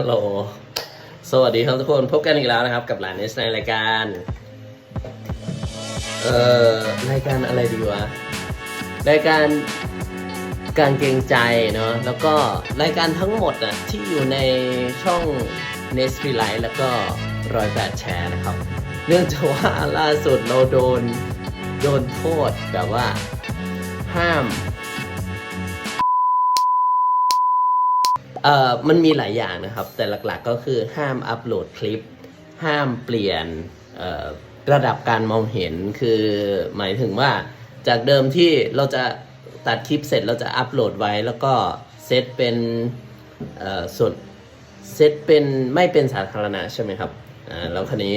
ฮัลโหล สวัสดีครับทุกคน พบกันอีกแล้วนะครับ กับหลานเนสในรายการ เอ่อ รายการอะไรดีวะ รายการการเกรงใจเนาะ แล้วก็รายการทั้งหมดอะที่อยู่ในช่อง n e s t r e Light แล้วก็รอยแปดแชร์นะครับ เนื่องจากว่าล่าสุดเราโดน โดนโทษแบบว่า ห้าม เอ่อมันมีหลายอย่างนะครับ แต่หลักๆก็คือห้ามอัปโหลดคลิป ห้ามเปลี่ยนระดับการมองเห็นคือหมายถึงว่าจากเดิมที่เราจะตัดคลิปเสร็จเราจะอัปโหลดไว้แล้วก็เซตเป็นส่วนเซตเป็นไม่เป็นสาธารณะใช่ไหมครับอ่าแล้วคันนี้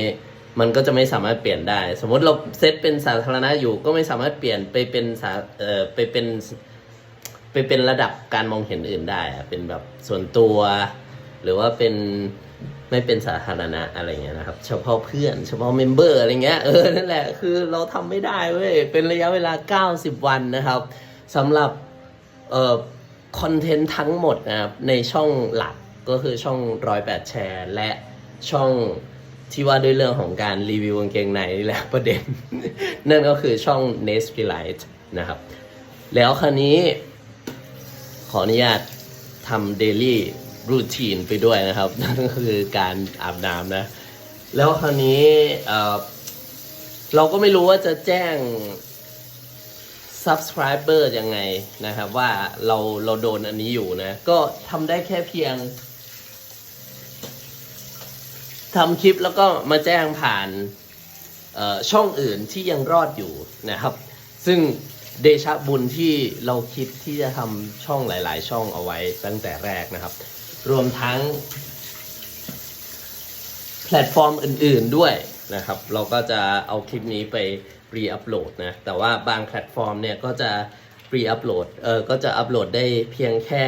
มันก็จะไม่สามารถเปลี่ยนได้ สมมติเราเซตเป็นสาธารณะอยู่ก็ไม่สามารถเปลี่ยนไปเป็นสาเอ่อไปเป็น ไปเป็นระดับการมองเห็นอื่นได้อะเป็นแบบส่วนตัว หรือว่าเป็นไม่เป็นสาธารณะอะไรเงี้ยนะครับ เฉพาะเพื่อน เฉพาะเมมเบอร์อะไรเงี้ยเออนั่นแหละคือเราทำไม่ได้เว้ยเป็นระยะเวลา 90 วันนะครับสำหรับเอ่อคอนเทนต์ทั้งหมดนะครับในช่องหลักก็คือช่องร้อยแปดแชร์ และช่องที่ว่าด้วยเรื่องของการรีวิวกางเกงในนี่แหละประเด็น นั่นก็คือช่อง n e s t r e Light นะครับ แล้วคราวนี้ ขออนุญาตทำเดลี่รูทีนไปด้วยนะครับ นั่นก็คือการอาบน้ำนะ แล้วคราวนี้เราก็ไม่รู้ว่าจะแจ้ง subscriber ยังไงนะครับ ว่าเราเราโดนอันนี้อยู่นะ ก็ทำได้แค่เพียงทำคลิปแล้วก็มาแจ้งผ่านช่องอื่นที่ยังรอดอยู่นะครับ ซึ่ง เดชะบุญที่เราคิดที่จะทำช่องหลาย ๆ ช่องเอาไว้ตั้งแต่แรกนะครับ รวมทั้ง แพลตฟอร์มอื่น ๆ ด้วยนะครับ เราก็จะเอาคลิปนี้ไปรีอัปโหลดนะ แต่ว่าบางแพลตฟอร์มเนี่ยก็จะรีอัปโหลด เออ ก็จะอัปโหลดได้เพียงแค่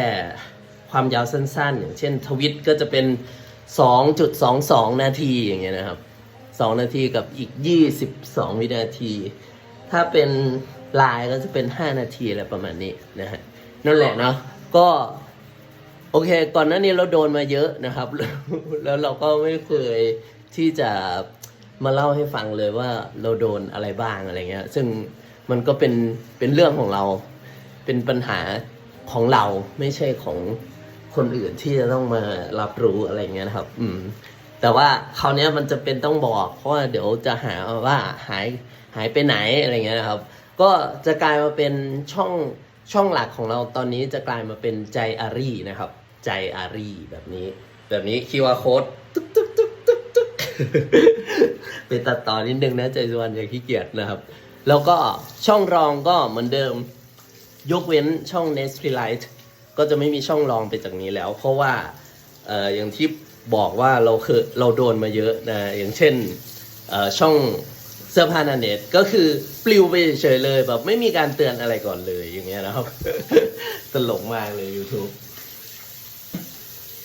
ความยาวสั้น ๆ อย่างเช่นทวิตก็จะเป็น 2.22 นาทีอย่างเงี้ยนะครับ 2 นาทีกับอีก 22 วินาที ถ้าเป็น ลน์ก็จะเป็น 5 นาทีอะไรประมาณนี้นะฮะนั่นแหละเนาะก็โอเค ก่อนหน้านี้เราโดนมาเยอะนะครับ แล้วเราก็ไม่เคยที่จะมาเล่าให้ฟังเลยว่าเราโดนอะไรบ้างอะไรเงี้ย ซึ่งมันก็เป็นเป็นเรื่องของเรา เป็นปัญหาของเราไม่ใช่ของคนอื่นที่จะต้องมารับรู้อะไรเงี้ยนะครับ อืม แต่ว่าคราวนี้มันจะเป็นต้องบอก เพราะว่าเดี๋ยวจะหาว่าหายหายไปไหนอะไรเงี้ยนะครับ ก็จะกลายมาเป็นช่องช่องหลักของเราตอนนี้จะกลายมาเป็นใจอารีนะครับ ใจอารีแบบนี้ แบบนี้คิวอาโค้ดตึ๊กตึ๊กตึ๊กตึ๊กตึ๊กไปตัดต่อนิดนึงนะใจสวนอย่าขี้เกียจนะครับ แล้วก็ช่องรองก็เหมือนเดิม ยกเว้นช่อง n e s t r e Light ก็จะไม่มีช่องรองไปจากนี้แล้ว เพราะว่าเอ่ออย่างที่บอกว่าเราเคยเราโดนมาเยอะนะอย่างเช่นเอ่อช่อง เสื้อผ้านาเน็ตก็คือปลิวไปเฉยเลยแบบไม่มีการเตือนอะไรก่อนเลยอย่างเงี้ยนะครับ ตลกมากเลย YouTube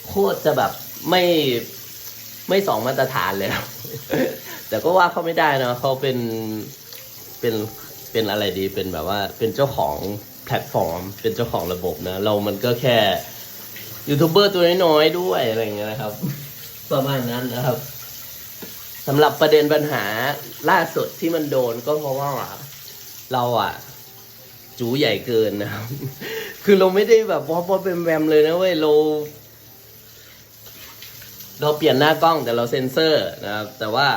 โคตรจะแบบไม่ไม่สองมาตรฐานเลยนะแต่ก็ว่าเขาไม่ได้นะเขาเป็นเป็นเป็นอะไรดีเป็นแบบว่า เป็นเจ้าของแพลตฟอร์ม เป็นเจ้าของระบบนะ เรามันก็แค่ยูทูบเบอร์ตัวน้อยๆด้วยอะไรเงี้ยนะครับ ประมาณนั้นนะครับ สำหรับประเด็นปัญหาล่าสุดที่มันโดนก็เพราะว่าเราอะ จูใหญ่เกินนะครับ คือเราไม่ได้แบบวอปวอปเป็นแวมเลยนะเว้ยเรา เราเปลี่ยนหน้ากล้องแต่เราเซ็นเซอร์นะครับ แต่ว่า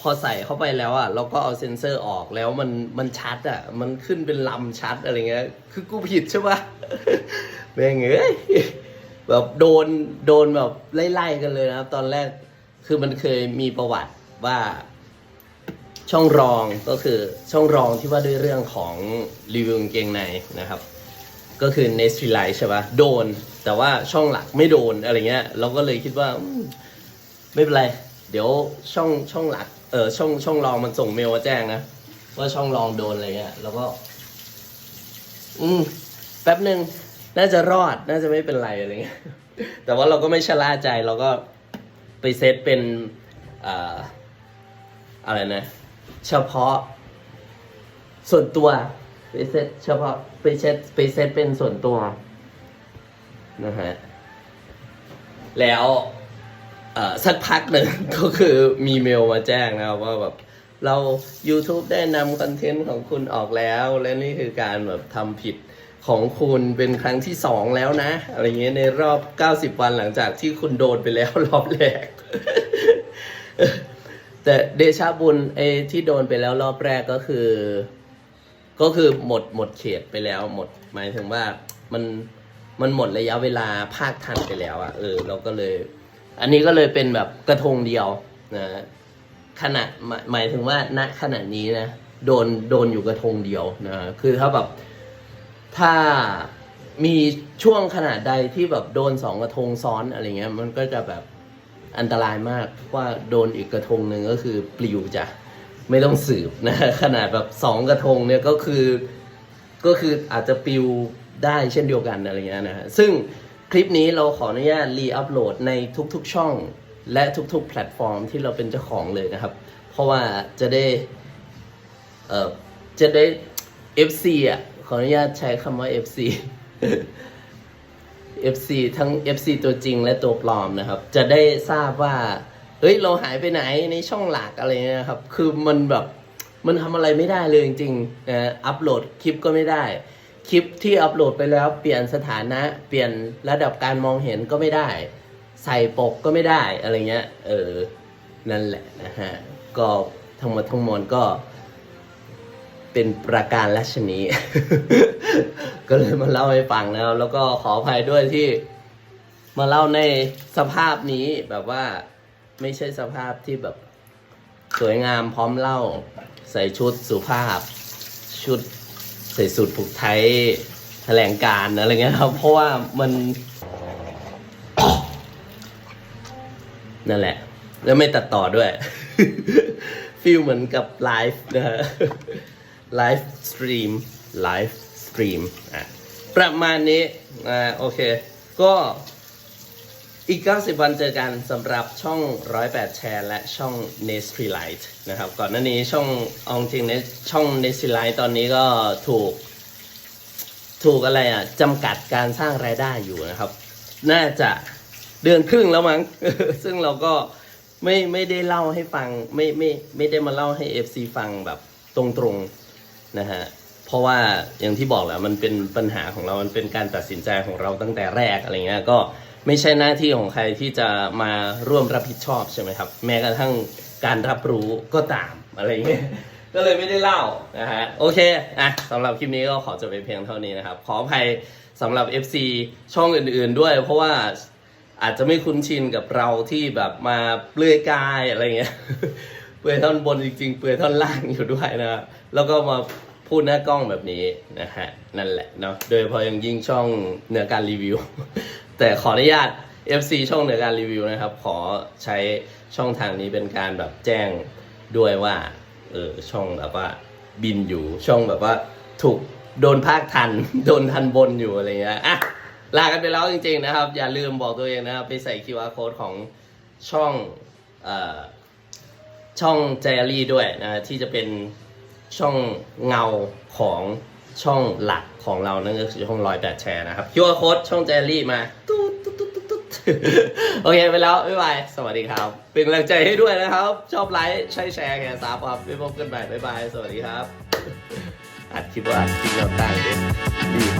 พอใส่เข้าไปแล้วอะเราก็เอาเซ็นเซอร์ออกแล้วมันมันชัดอะ มันขึ้นเป็นลำชัดอะไรเงี้ย คือกูผิดใช่ปะแม่งเอ้ยแบบโดนโดนแบบไล่ๆกันเลยนะครับ ตอนแรก คือมันเคยมีประวัติว่าช่องรองก็คือช่องรองที่ว่าด้วยเรื่องของรีวิวกางเกงในนะครับ ก็คือ n e s t r e l i ใช่ปะโดน แต่ว่าช่องหลักไม่โดนอะไรเงี้ย เราก็เลยคิดว่าไม่เป็นไร เดี๋ยวช่องช่องหลักเออช่องช่องรองมันส่งเมลมาแจ้งนะว่าช่องรองโดนอะไรเงี้ยแล้วก็ อืมแป๊บหนึ่งน่าจะรอดน่าจะไม่เป็นไรอะไรเงี้ยแต่ว่าเราก็ไม่ชะล่าใจเราก็ ไปเซตเป็นอ่าอะไรนะ เฉพาะ ส่วนตัวไปเซตเฉพาะไปเซตไปเซตเป็นส่วนตัวนะฮะแล้วสักพักหนึ่งก็คือมีเมลมาแจ้งนะครับว่าแบบเรา YouTube ได้นำคอนเทนต์ของคุณออกแล้ว และนี่คือการแบบทำผิด ของคุณเป็นครั้งที่สองแล้วนะ อะไรเงี้ยในรอบ 90 วันหลังจากที่คุณโดนไปแล้วรอบแรก แต่เดชาบุญไอ้ที่โดนไปแล้วรอบแรกก็คือ ก็คือหมดหมดเขตไปแล้วหมดหมายถึงว่ามันมันหมดระยะเวลาภาคทันไปแล้วอะ่ะเออเราก็เลย อันนี้ก็เลยเป็นแบบกระทงเดียวนะขณะหมายหมายถึงว่าณขณะนี้นะโดนโดนอยู่กระทงเดียวนะคือถ้าแบบ ถ้ามีช่วงขนาดใดที่แบบโดนสองกระทงซ้อนอะไรเงี้ย มันก็จะแบบอันตรายมากว่าโดนอีกกระทงหนึ่งก็คือปลิวจ้ะไม่ต้องสืบนะขนาดแบบสองกระทงเนี่ยก็คือก็คืออาจจะปลิวได้เช่นเดียวกันอะไรเงี้ยนะฮะซึ่งคลิปนี้เราขออนุญาตรีอัพโหลดในทุกๆช่อง และทุกๆแพลตฟอร์มที่เราเป็นเจ้าของเลยนะครับ เพราะว่าจะได้เอ่อจะได้ FC อะ ขออนุญาตใช้คำว่า FC FC ทั้ง FC ตัวจริงและตัวปลอมนะครับ จะได้ทราบว่า เฮ้ย เราหายไปไหนในช่องหลักอะไรเงี้ยครับ คือมันแบบ มันทำอะไรไม่ได้เลยจริงๆนะอัปโหลดคลิปก็ไม่ได้ คลิปที่อัปโหลดไปแล้วเปลี่ยนสถานะ เปลี่ยนระดับการมองเห็นก็ไม่ได้ ใส่ปกก็ไม่ได้อะไรเงี้ย เออ นั่นแหละนะฮะ ก็ทั้งหมดทั้งมวลก็ เป็นประการลัชนี ก็เลยมาเล่าให้ฟังนะครับแล้วก็ขออภัยด้วยที่มาเล่าในสภาพนี้แบบว่าไม่ใช่สภาพที่แบบสวยงามพร้อมเล่าใส่ชุดสุภาพ ชุดใส่สูทผูกไทยแถลงการอะไรเงี้ยครับ เพราะว่ามันนั่นแหละ แล้วไม่ตัดต่อด้วยฟีลเหมือนกับไลฟ์นะฮะ ไลฟ์สตรีมไลฟ์สตรีมอะประมาณนี้อ่าโอเค ก็อีก 90 วันเจอกันสำหรับช่อง 108 แชร์ และช่อง n e s t r i Light นะครับ ก่อนหน้านี้ช่องเอาจริงๆช่อง n e s t r i Light ตอนนี้ก็ถูก ถูกอะไรอะจำกัดการสร้างรายได้อยู่นะครับ น่าจะเดือนครึ่งแล้วมั้ง ซึ่งเราก็ไม่ไม่ได้เล่าให้ฟัง ไม่ไม่ไม่ได้มาเล่าให้ FC ฟังแบบตรงๆ นะฮะเพราะว่าอย่างที่บอกแหละมันเป็นปัญหาของเรา มันเป็นการตัดสินใจของเราตั้งแต่แรกอะไรเงี้ยก็ไม่ใช่หน้าที่ของใครที่จะมาร่วมรับผิดชอบใช่ไหมครับ แม้กระทั่งการรับรู้ก็ตามอะไรเงี้ยก็เลยไม่ได้เล่านะฮะโอเคอะสำหรับคลิปนี้ก็ขอจบไปเพียงเท่านี้นะครับ ขออภัยสำหรับ FC ช่องอื่นๆด้วย เพราะว่าอาจจะไม่คุ้นชินกับเราที่แบบมาเปลือยกายอะไรเงี้ย เปลือยท่อนบนจริง ๆ เปลือยท่อนล่างอยู่ด้วยนะแล้วก็มาพูดหน้ากล้องแบบนี้นะฮะนั่นแหละเนาะโดยพอย่างยิ่งช่องเหนือการรีวิว แต่ขออนุญาต FC ช่องเหนือการรีวิวนะครับ ขอใช้ช่องทางนี้เป็นการแบบแจ้งด้วยว่าเออช่องแบบว่าบินอยู่ช่องแบบว่าถูกโดนภาคทัน โดนทันบนอยู่อะไรเงี้ยอะลากันไปแล้วจริง ๆ นะครับ อย่าลืมบอกตัวเองนะครับ ไปใส่ QR code ของช่องเอ่อ ช่องเจอรี่ด้วยนะที่จะเป็นช่องเงาของช่องหลักของเรานั่นก็คือช่องรอยแปดแชร์นะครับคิวอาร์โค้ดช่องเจอรี่มาตุ๊ดตุ๊ดตุ๊ดตุ๊ดตุ๊ดโอเคไปแล้วบ๊ายบายสวัสดีครับ เป็นกำลังใจให้ด้วยนะครับ ชอบไลค์ใช่แชร์แค่ซับครับไปพบกันใหม่บ๊ายบายสวัสดีครับ อัดคลิปว่าอัดคลิปเราตั้งเด็ดดี